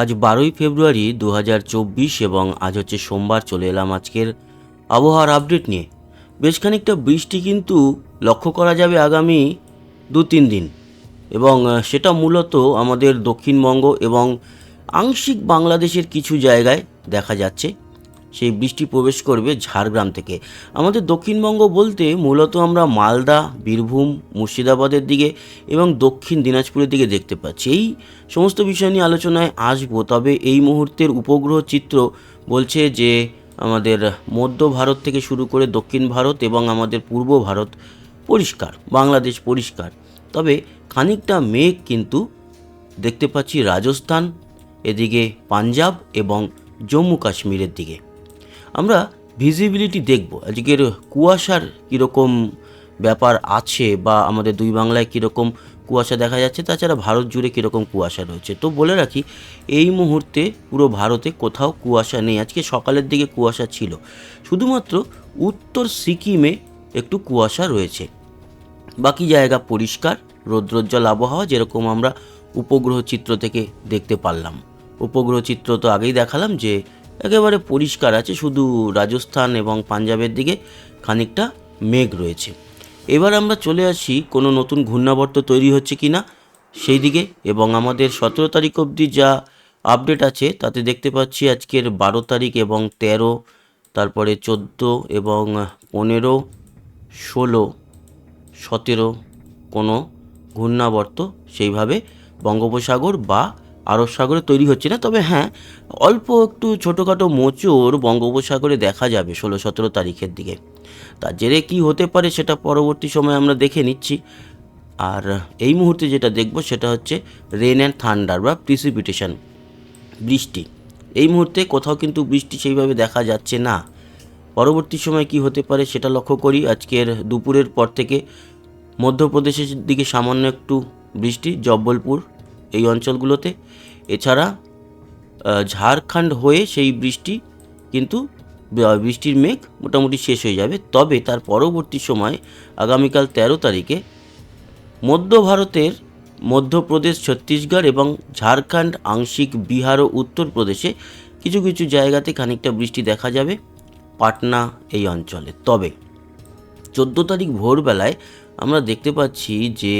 আজ বারোই ফেব্রুয়ারি দু হাজার চব্বিশ এবং আজ হচ্ছে সোমবার, চলে এলাম আজকের আবহাওয়ার আপডেট নিয়ে। বেশ খানিকটা বৃষ্টি কিন্তু লক্ষ্য করা যাবে আগামী দু তিন দিন এবং সেটা মূলত আমাদের দক্ষিণবঙ্গ এবং আংশিক বাংলাদেশের কিছু জায়গায় দেখা যাচ্ছে। সেই বৃষ্টি প্রবেশ করবে ঝাড়গ্রাম থেকে। আমাদের দক্ষিণবঙ্গ বলতে মূলত আমরা মালদা, বীরভূম, মুর্শিদাবাদের দিকে এবং দক্ষিণ দিনাজপুরের দিকে দেখতে পাচ্ছি। এই সমস্ত বিষয় নিয়ে আলোচনায় আসব, তবে এই মুহূর্তের উপগ্রহ চিত্র বলছে যে আমাদের মধ্য ভারত থেকে শুরু করে দক্ষিণ ভারত এবং আমাদের পূর্ব ভারত পরিষ্কার, বাংলাদেশ পরিষ্কার। তবে খানিকটা মেঘ কিন্তু দেখতে পাচ্ছি রাজস্থান, এদিকে পাঞ্জাব এবং জম্মু কাশ্মীরের দিকে। আমরা ভিজিবিলিটি দেখব। আজকের কুয়াশার কীরকম ব্যাপার আছে বা আমাদের দুই বাংলায় কীরকম কুয়াশা দেখা যাচ্ছে, তাছাড়া ভারত জুড়ে কীরকম কুয়াশা রয়েছে। তো বলে রাখি, এই মুহূর্তে পুরো ভারতে কোথাও কুয়াশা নেই। আজকে সকালের দিকে কুয়াশা ছিল। শুধুমাত্র উত্তর সিকিমে একটু কুয়াশা রয়েছে। বাকি জায়গা পরিষ্কার, রৌদ্রোজ্জ্বল আবহাওয়া যেরকম আমরা উপগ্রহ চিত্র থেকে দেখতে পারলাম। উপগ্রহ চিত্র তো আগেই দেখালাম যে একেবারে পরিষ্কার আছে, শুধু রাজস্থান এবং পাঞ্জাবের দিকে খানিকটা মেঘ রয়েছে। এবার আমরা চলে আসি, কোনো নতুন ঘূর্ণাবর্ত তৈরি হচ্ছে কি না সেই দিকে এবং আমাদের সতেরো তারিখ অবধি যা আপডেট আছে তাতে দেখতে পাচ্ছি আজকের বারো তারিখ এবং তেরো, তারপরে চোদ্দ এবং পনেরো, ষোলো, সতেরো কোনো ঘূর্ণাবর্ত সেইভাবে বঙ্গোপসাগর বা আরব সাগরে তৈরি হচ্ছে না। তবে হ্যাঁ অল্প একটু ছোটোখাটো মোচড় বঙ্গোপসাগরে দেখা যাবে ষোলো সতেরো তারিখের দিকে। তার জেরে কী হতে পারে সেটা পরবর্তী সময় আমরা দেখে নিচ্ছি। আর এই মুহূর্তে যেটা দেখব সেটা হচ্ছে রেন অ্যান্ড থান্ডার বা প্রিসিপিটেশন বৃষ্টি। এই মুহূর্তে কোথাও কিন্তু বৃষ্টি সেইভাবে দেখা যাচ্ছে না। পরবর্তী সময় কি হতে পারে সেটা লক্ষ্য করি। আজকের দুপুরের পর থেকে মধ্যপ্রদেশের দিকে সামান্য একটু বৃষ্টি, জব্বলপুর এই অঞ্চলগুলোতে। এছাড়া ঝাড়খণ্ড হয়ে সেই বৃষ্টি কিন্তু বৃষ্টির মেঘ মোটামুটি শেষ হয়ে যাবে। তবে তার পরবর্তী সময় আগামীকাল তেরো তারিখে মধ্য ভারতের মধ্যপ্রদেশ, ছত্তিশগড় এবং ঝাড়খণ্ড, আংশিক বিহার ও উত্তরপ্রদেশে কিছু কিছু জায়গাতে খানিকটা বৃষ্টি দেখা যাবে পাটনা এই অঞ্চলে। তবে চোদ্দ তারিখ ভোরবেলায় আমরা দেখতে পাচ্ছি যে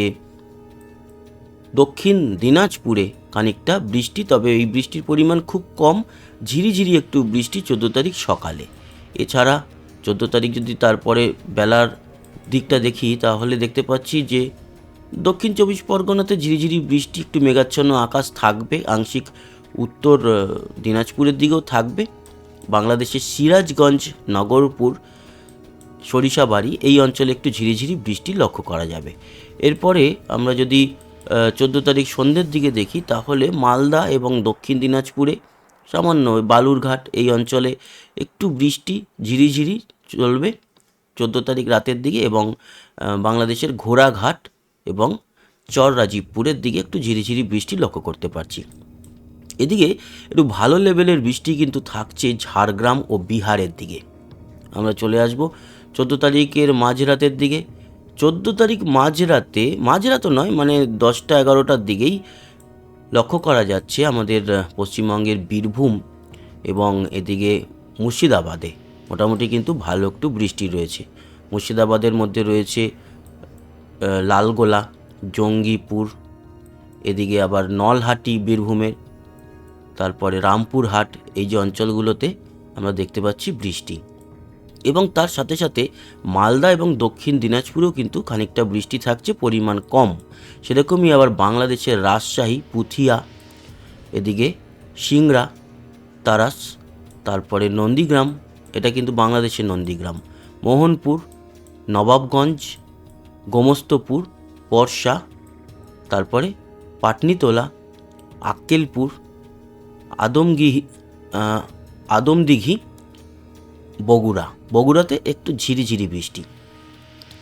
দক্ষিণ দিনাজপুরে খানিকটা বৃষ্টি, তবে এই বৃষ্টির পরিমাণ খুব কম। ঝিরিঝিরি একটু বৃষ্টি চোদ্দ তারিখ সকালে। এছাড়া চোদ্দ তারিখ যদি তারপরে বেলার দিকটা দেখি, তাহলে দেখতে পাচ্ছি যে দক্ষিণ চব্বিশ পরগনাতে ঝিরিঝিরি বৃষ্টি, একটু মেঘাচ্ছন্ন আকাশ থাকবে। আংশিক উত্তর দিনাজপুরের দিকেও থাকবে। বাংলাদেশের সিরাজগঞ্জ, নগরপুর, সরিষাবাড়ি এই অঞ্চলে একটু ঝিরিঝিরি বৃষ্টি লক্ষ্য করা যাবে। এরপরে আমরা যদি চোদ্দ তারিখ সন্ধ্যের দিকে দেখি, তাহলে মালদা এবং দক্ষিণ দিনাজপুরে, সামান্য বালুরঘাট এই অঞ্চলে একটু বৃষ্টি ঝিরিঝিরি চলবে চোদ্দ তারিখ রাতের দিকে এবং বাংলাদেশের ঘোড়াঘাট এবং চর রাজীবপুরের দিকে একটু ঝিরিঝিরি বৃষ্টি লক্ষ্য করতে পারছি। এদিকে একটু ভালো লেভেলের বৃষ্টি কিন্তু থাকছে ঝাড়গ্রাম ও বিহারের দিকে। আমরা চলে আসব চোদ্দ তারিখের মাঝরাতের দিকে। চোদ্দ তারিখ মাঝরাতে মাঝরাতও নয় মানে দশটা এগারোটার দিকেই লক্ষ্য করা যাচ্ছে আমাদের পশ্চিমবঙ্গের বীরভূম এবং এদিকে মুর্শিদাবাদে। মোটামুটি কিন্তু ভালো একটু বৃষ্টি রয়েছে। মুর্শিদাবাদের মধ্যে রয়েছে লালগোলা, জঙ্গিপুর, এদিকে আবার নলহাটি বীরভূমের, তারপরে রামপুরহাট, এই যে অঞ্চলগুলোতে আমরা দেখতে পাচ্ছি বৃষ্টি। এবং তার সাথে সাথে মালদা এবং দক্ষিণ দিনাজপুরেও কিন্তু খানিকটা বৃষ্টি থাকছে, পরিমাণ কম। সেরকমই আবার বাংলাদেশের রাজশাহী, পুথিয়া, এদিকে সিংড়া, তারাস, তারপরে নন্দীগ্রাম, এটা কিন্তু বাংলাদেশের নন্দীগ্রাম। মোহনপুর, নবাবগঞ্জ, গোমস্তপুর পরশা তারপরে পাটনিতলা, আক্কেলপুর, আদমগিহি আদমদিঘি, বগুড়া। বগুড়াতে একটু ঝিরিঝিরি বৃষ্টি।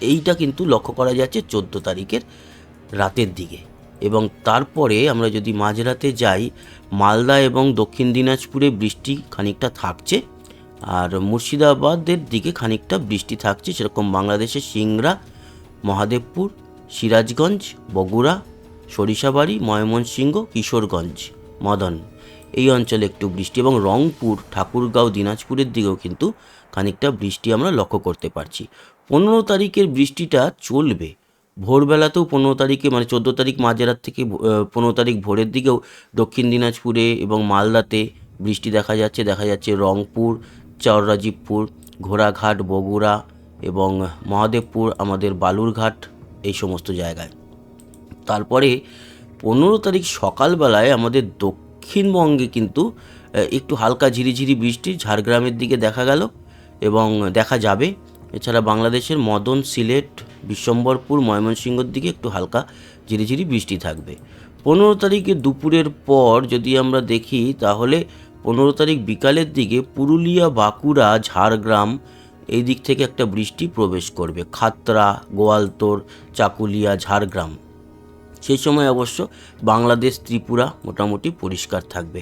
এইটা কিন্তু লক্ষ্য করা যাচ্ছে চোদ্দ তারিখের রাতের দিকে। এবং তারপরে আমরা যদি মাঝরাতে যাই, মালদা এবং দক্ষিণ দিনাজপুরে বৃষ্টি খানিকটা থাকছে, আর মুর্শিদাবাদের দিকে খানিকটা বৃষ্টি থাকছে। সেরকম বাংলাদেশের সিংড়া, মহাদেবপুর, সিরাজগঞ্জ, বগুড়া, সরিষাবাড়ি, ময়মনসিংহ, কিশোরগঞ্জ, মদন। এই অঞ্চলে একটু বৃষ্টি এবং রংপুর, ঠাকুরগাঁও, দিনাজপুরের দিকেও কিন্তু খানিকটা বৃষ্টি আমরা লক্ষ্য করতে পারছি। পনেরো তারিখের বৃষ্টিটা চলবে। ভোরবেলাতেও পনেরো তারিখে মানে চোদ্দ তারিখ মাঝরাত থেকে পনেরো তারিখ ভোরের দিকেও দক্ষিণ দিনাজপুরে এবং মালদাতে বৃষ্টি দেখা যাচ্ছে। দেখা যাচ্ছে রংপুর, চররাজীবপুর, ঘোড়াঘাট, বগুড়া এবং মহাদেবপুর, আমাদের বালুরঘাট, এই সমস্ত জায়গায়। তারপরে পনেরো তারিখ সকালবেলায় আমাদের দক্ষিণবঙ্গে কিন্তু একটু হালকা ঝিরিঝিরি বৃষ্টি। ঝাড়গ্রামের দিকে দেখা গেল। এবং দেখা যাবে। এছাড়া বাংলাদেশের মদন, সিলেট, বিশ্বম্বরপুর, ময়মনসিংহর দিকে একটু হালকা ঝিরিঝিরি বৃষ্টি থাকবে। পনেরো তারিখে দুপুরের পর যদি আমরা দেখি, তাহলে পনেরো তারিখ বিকালের দিকে পুরুলিয়া, বাঁকুড়া, ঝাড়গ্রাম এই দিক থেকে একটা বৃষ্টি প্রবেশ করবে। খাতড়া, গোয়ালতোর, চাকুলিয়া, ঝাড়গ্রাম। সেই সময় অবশ্য বাংলাদেশ, ত্রিপুরা মোটামুটি পরিষ্কার থাকবে।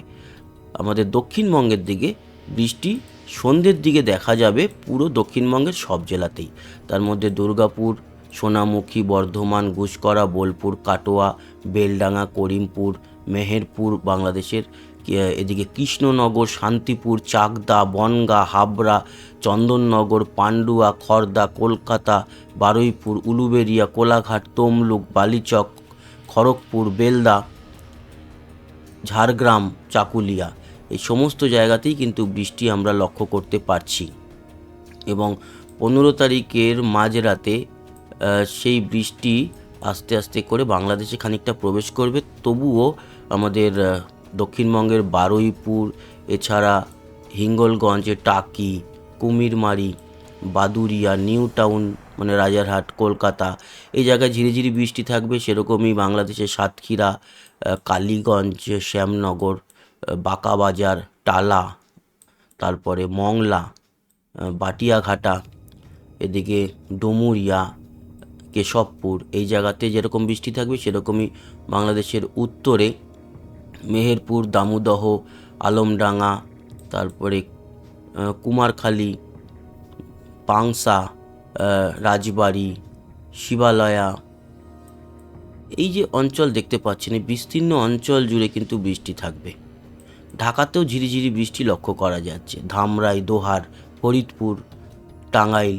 আমাদের দক্ষিণবঙ্গের দিকে বৃষ্টি সন্ধ্যের দিকে দেখা যাবে পুরো দক্ষিণবঙ্গের সব জেলাতেই। তার মধ্যে দুর্গাপুর, সোনামুখী, বর্ধমান গুসকরা বোলপুর, কাটোয়া, বেলডাঙ্গা, করিমপুর, মেহেরপুর, বাংলাদেশের এদিকে কৃষ্ণনগর, শান্তিপুর, চাকদা, বনগা, হাবড়া, চন্দননগর, পান্ডুয়া, খর্দা, কলকাতা, বারুইপুর, উলুবেরিয়া, কোলাঘাট, তমলুক, বালিচক, খড়গপুর, বেলদা, ঝাড়গ্রাম, চাকুলিয়া। এই সমস্ত জায়গাতেই কিন্তু বৃষ্টি আমরা লক্ষ্য করতে পারছি। এবং পনেরো তারিখের মাঝরাতে সেই বৃষ্টি আস্তে আস্তে করে বাংলাদেশে খানিকটা প্রবেশ করবে। তবুও আমাদের দক্ষিণবঙ্গের বারুইপুর, এছাড়া হিঙ্গলগঞ্জে টাকি, কুমিরমারি বাদুরিয়া নিউ টাউন মানে রাজারহাট, কলকাতা, এই জায়গায় ঝিরিঝিরি বৃষ্টি থাকবে। সেরকমই বাংলাদেশের সাতক্ষীরা কালীগঞ্জ, শ্যামনগর বাঁকাবাজার, টালা, তারপরে মংলা বাটিয়াঘাটা, এদিকে ডুমুরিয়া, কেশবপুর, এই জায়গাতে যেরকম বৃষ্টি থাকবে সেরকমই বাংলাদেশের উত্তরে মেহেরপুর, দামুদহ, আলমডাঙ্গা, তারপরে কুমারখালী, পাংসা রাজবাড়ি, শিবালয়া। এই যে অঞ্চল দেখতে পাচ্ছেন, এই বিস্তীর্ণ অঞ্চল জুড়ে কিন্তু বৃষ্টি থাকবে। ঢাকাতেও ঝিরিঝিরি বৃষ্টি লক্ষ্য করা যাচ্ছে। ধামরাই, দোহার, ফরিদপুর, টাঙ্গাইল,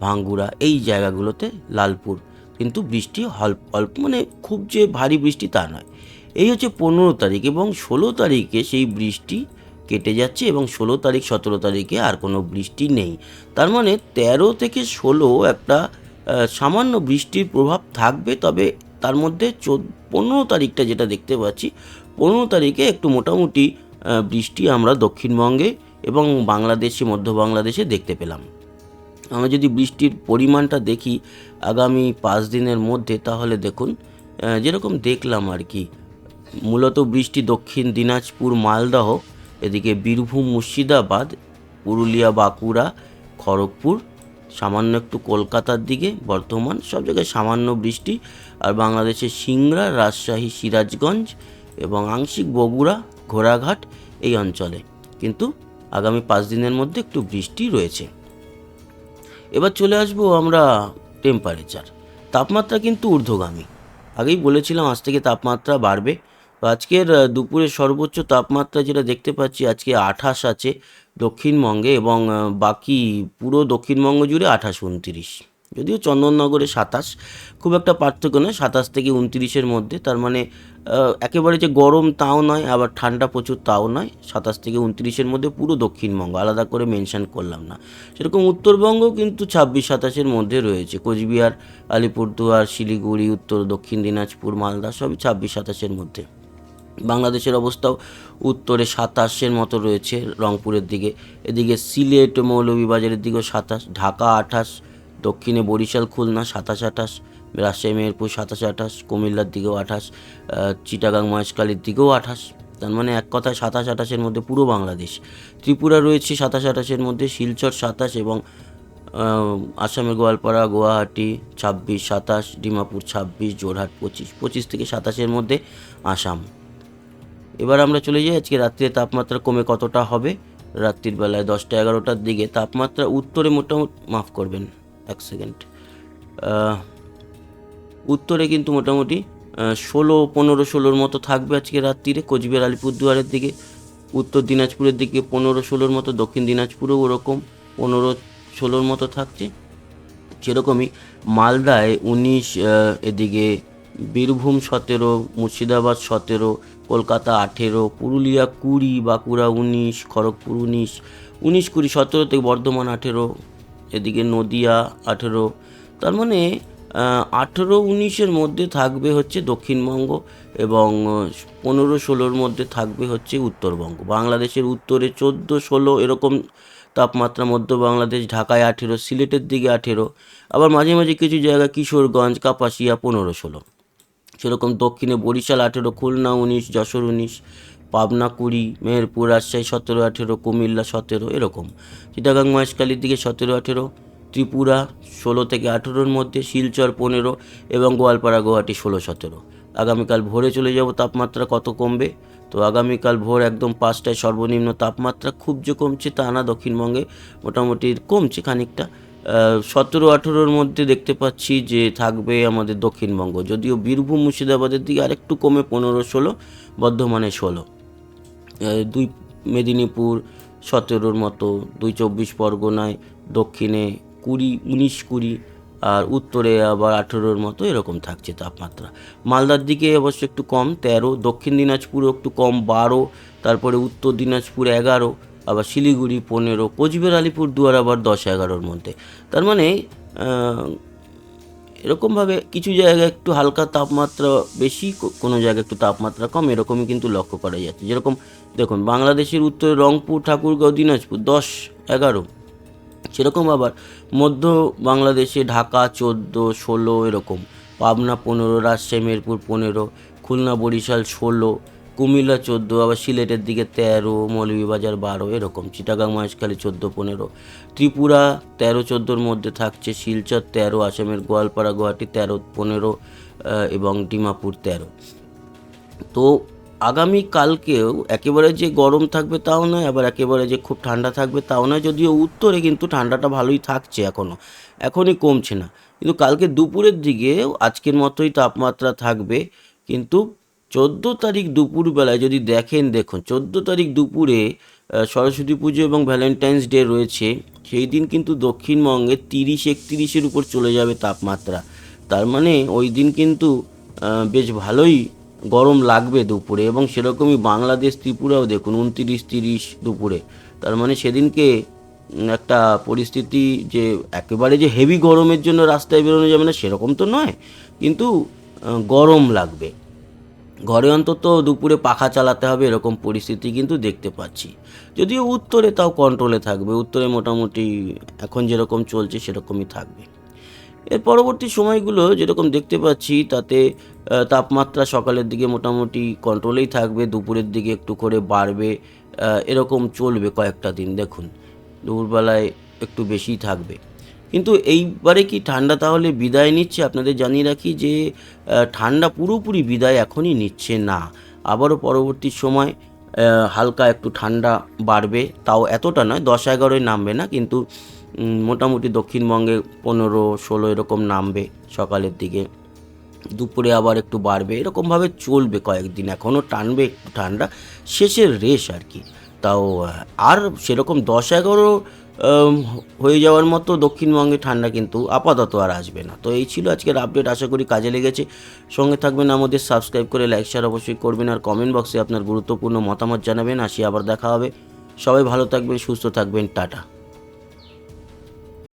ভাঙ্গুড়া এই জায়গাগুলোতে লালপুর। কিন্তু বৃষ্টি অল্প অল্প মানে খুব যে ভারী বৃষ্টি তা নয়। এই হচ্ছে পনেরো তারিখ এবং ষোলো তারিখে সেই বৃষ্টি কেটে যাচ্ছে এবং ষোলো তারিখ, সতেরো তারিখে আর কোনো বৃষ্টি নেই। তার মানে তেরো থেকে ষোলো একটা সামান্য বৃষ্টির প্রভাব থাকবে, তবে তার মধ্যে চোদ্দ, পনেরো তারিখটা যেটা দেখতে পাচ্ছি পনেরো তারিখে একটু মোটামুটি বৃষ্টি আমরা দক্ষিণবঙ্গে এবং বাংলাদেশে, মধ্য বাংলাদেশে দেখতে পেলাম। আমরা যদি বৃষ্টির পরিমাণটা দেখি আগামী পাঁচ দিনের মধ্যে, তাহলে দেখুন যেরকম দেখলাম আর কি, মূলত বৃষ্টি দক্ষিণ দিনাজপুর, মালদহ, এদিকে বীরভূম, মুর্শিদাবাদ, পুরুলিয়া, বাঁকুড়া, খড়গপুর, সামান্য একটু কলকাতার দিকে বর্ধমান সব জায়গায় সামান্য বৃষ্টি, আর বাংলাদেশের সিংড়া, রাজশাহী, সিরাজগঞ্জ এবং আংশিক বগুড়া, ঘোড়াঘাট এই অঞ্চলে। কিন্তু আগামী পাঁচ দিনের মধ্যে একটু বৃষ্টি রয়েছে। এবার চলে আসব আমরা টেম্পারেচার তাপমাত্রা কিন্তু ঊর্ধ্বগামী। আগেই বলেছিলাম আজ থেকে তাপমাত্রা বাড়বে। তো আজকের দুপুরের সর্বোচ্চ তাপমাত্রা যেটা দেখতে পাচ্ছি, আজকে আঠাশ আছে দক্ষিণবঙ্গে এবং বাকি পুরো দক্ষিণবঙ্গ জুড়ে আঠাশ, উনতিরিশ। যদিও চন্দননগরে সাতাশ, খুব একটা পার্থক্য নয়, সাতাশ থেকে উনতিরিশের মধ্যে। তার মানে একেবারে যে গরম তাও নয়, আবার ঠান্ডা প্রচুর তাও নয়। সাতাশ থেকে উনতিরিশের মধ্যে পুরো দক্ষিণবঙ্গ, আলাদা করে মেনশন করলাম না। সেরকম উত্তরবঙ্গ কিন্তু ছাব্বিশ, সাতাশের মধ্যে রয়েছে। কোচবিহার, আলিপুরদুয়ার, শিলিগুড়ি, উত্তর, দক্ষিণ দিনাজপুর, মালদা, সবই ছাব্বিশ, সাতাশের মধ্যে। বাংলাদেশের অবস্থাও উত্তরে সাতাশের মতো রয়েছে রংপুরের দিকে। এদিকে সিলেট, মৌলভীবাজারের দিকেও সাতাশ, ঢাকা আঠাশ দক্ষিণে বরিশাল, খুলনা সাতাশ আঠাশ, রাজশাহী, মেহেরপুর সাতাশ আঠাশ, কুমিল্লার দিকেও আঠাশ চিটাগাং, মহেশখালীর দিকেও আঠাশ। তার মানে এক কথায় সাতাশ আঠাশের মধ্যে পুরো বাংলাদেশ। ত্রিপুরা রয়েছে সাতাশ আঠাশের মধ্যে, শিলচর সাতাশ এবং আসামের গোয়ালপাড়া, গুয়াহাটি ছাব্বিশ, সাতাশ, ডিমাপুর ছাব্বিশ জোরহাট পঁচিশ পঁচিশ থেকে সাতাশের মধ্যে আসাম। এবার আমরা চলে যাই আজকে রাত্রির তাপমাত্রা কমে কতটা হবে? রাত্রির বেলায় দশটা এগারোটার দিকে তাপমাত্রা উত্তরে মোটামুটি মাফ করবেন। এক সেকেন্ড উত্তরে কিন্তু মোটামুটি ষোলো, পনেরো, ষোলোর মতো থাকবে আজকে রাত্রিরে কোচবিহার আলিপুরদুয়ারের দিকে। উত্তর দিনাজপুরের দিকে পনেরো, ষোলোর মতো, দক্ষিণ দিনাজপুরেও ওরকম পনেরো, ষোলোর মতো থাকছে। সেরকমই মালদায় উনিশ এদিকে বীরভূম সতেরো, মুর্শিদাবাদ সতেরো, কলকাতা আঠেরো, পুরুলিয়া কুড়ি, বাঁকুড়া উনিশ, খড়গপুর উনিশ উনিশ কুড়ি, সতেরো থেকে বর্ধমান আঠেরো এদিকে নদিয়া আঠেরো, তার মানে আঠেরো উনিশের মধ্যে থাকবে হচ্ছে দক্ষিণবঙ্গ এবং পনেরো ষোলোর মধ্যে থাকবে হচ্ছে উত্তরবঙ্গ। বাংলাদেশের উত্তরে চোদ্দ, ষোলো এরকম তাপমাত্রা, মধ্য বাংলাদেশ, ঢাকায় আঠেরো, সিলেটের দিকে আঠেরো, আবার মাঝে মাঝে কিছু জায়গায় কিশোরগঞ্জ, কাপাসিয়া পনেরো, ষোলো। সেরকম দক্ষিণে বরিশাল আঠেরো, খুলনা উনিশ, যশোর উনিশ পাবনা কুড়ি, মেহেরপুর, রাজশাহী সতেরো, আঠেরো, কুমিল্লা সতেরো, এরকম। চিটাগাং, মহেশখালীর দিকে সতেরো, আঠেরো, ত্রিপুরা ষোলো থেকে আঠেরোর মধ্যে, শিলচর পনেরো এবং গোয়ালপাড়া, গুয়াহাটি ষোলো, সতেরো। আগামীকাল ভোরে চলে যাব, তাপমাত্রা কত কমবে? তো আগামীকাল ভোর একদম পাঁচটায় সর্বনিম্ন তাপমাত্রা খুব যে কমছে তা না, দক্ষিণবঙ্গে মোটামুটি কমছে খানিকটা। সতেরো, আঠেরোর মধ্যে দেখতে পাচ্ছি যে থাকবে আমাদের দক্ষিণবঙ্গ, যদিও বীরভূম মুর্শিদাবাদের দিকে আরেকটু কমে পনেরো, ষোলো, বর্ধমানে ষোলো। দুই মেদিনীপুর সতেরোর মতো, দুই চব্বিশ পরগনায়, দক্ষিণে কুড়ি, উনিশ কুড়ি আর উত্তরে আবার আঠেরোর মতো এরকম থাকছে তাপমাত্রা। মালদার দিকে অবশ্য একটু কম, তেরো, দক্ষিণ দিনাজপুরে একটু কম, বারো, তারপরে উত্তর দিনাজপুর এগারো, আবার শিলিগুড়ি পনেরো, কোচবিহার আলিপুর দুয়ার আবার দশ, এগারোর মধ্যে। তার মানে এরকমভাবে কিছু জায়গায় একটু হালকা তাপমাত্রা বেশি কোনো জায়গায় একটু তাপমাত্রা কম, এরকমই কিন্তু লক্ষ্য করা যাচ্ছে। যেরকম দেখুন, বাংলাদেশের উত্তরে রংপুর, ঠাকুরগাঁও, দিনাজপুর, দশ, এগারো। সেরকম আবার মধ্য বাংলাদেশে ঢাকা, চোদ্দ, ষোলো এরকম। পাবনা, পনেরো, রাজশাহী মেরপুর পনেরো। খুলনা, বরিশাল, ষোলো। কুমিল্লা চোদ্দ, আবার সিলেটের দিকে তেরো, মৌলভীবাজার বারো, এরকম। চিটাগাং, মহেশখালী চোদ্দ, পনেরো। ত্রিপুরা তেরো, চোদ্দোর মধ্যে থাকছে শিলচর তেরো, আসামের গোয়ালপাড়া, গুয়াহাটি তেরো, পনেরো এবং ডিমাপুর তেরো। তো আগামী কালকেও একেবারে যে গরম থাকবে তাও নয়, আবার একেবারে যে খুব ঠান্ডা থাকবে তাও নয়, যদিও উত্তরে কিন্তু ঠান্ডাটা ভালোই থাকছে এখনও এখনই কমছে না। কিন্তু কালকে দুপুরের দিকে আজকের মতোই তাপমাত্রা থাকবে, কিন্তু চোদ্দ তারিখ দুপুরবেলায় যদি দেখেন, দেখুন, চোদ্দ তারিখ দুপুরে সরস্বতী পুজো এবং ভ্যালেন্টাইন্স ডে রয়েছে, সেই দিন কিন্তু দক্ষিণবঙ্গে তিরিশ একত্রিশের উপর চলে যাবে তাপমাত্রা। তার মানে ওই দিন কিন্তু বেশ ভালোই গরম লাগবে দুপুরে এবং সেরকমই বাংলাদেশ ত্রিপুরাও দেখুন, উনতিরিশ তিরিশ দুপুরে। তার মানে সেদিনকে একটা পরিস্থিতি যে একেবারে যে হেভি গরমের জন্য রাস্তায় বেরোনো যাবে না, সেরকম তো নয়, কিন্তু গরম লাগবে। ঘরে অন্তত দুপুরে পাখা চালাতে হবে, এরকম পরিস্থিতি কিন্তু দেখতে পাচ্ছি। যদিও উত্তরে তাও কন্ট্রোলে থাকবে, উত্তরে মোটামুটি এখন যেরকম চলছে সেরকমই থাকবে। এর পরবর্তী সময়গুলো যেরকম দেখতে পাচ্ছি, তাতে তাপমাত্রা সকালের দিকে মোটামুটি কন্ট্রোলেই থাকবে, দুপুরের দিকে একটু করে বাড়বে এরকম চলবে কয়েকটা দিন। দেখুন, দুপুরবেলায় একটু বেশি থাকবে। কিন্তু এইবারে কি ঠান্ডা তাহলে বিদায় নিচ্ছে? আপনাদের জানিয়ে রাখি যে ঠান্ডা পুরোপুরি বিদায় এখনই নিচ্ছে না। আবারও পরবর্তী সময় হালকা একটু ঠান্ডা বাড়বে, তাও এতটা নয়, দশ এগারোয় নামবে না, কিন্তু মোটামুটি দক্ষিণবঙ্গে পনেরো, ষোলো এরকম নামবে সকালের দিকে। দুপুরে আবার একটু বাড়বে, এরকমভাবে চলবে কয়েকদিন, এখনও টানবে একটু ঠান্ডা, শেষের রেশ আর কি। তাও আর সেরকম দশ এগারো হয়ে যাওয়ার মতো দক্ষিণবঙ্গে ঠান্ডা কিন্তু আপাতত আর আসবে না। তো এই ছিল আজকের আপডেট আশা করি কাজে লেগেছে। সঙ্গে থাকবেন আমাদের সাবস্ক্রাইব করে লাইক শেয়ার অবশ্যই করবেন আর কমেন্ট বক্সে আপনার গুরুত্বপূর্ণ মতামত জানাবেন। আসি আবার দেখা হবে। সবাই ভালো থাকবেন, সুস্থ থাকবেন, টাটা।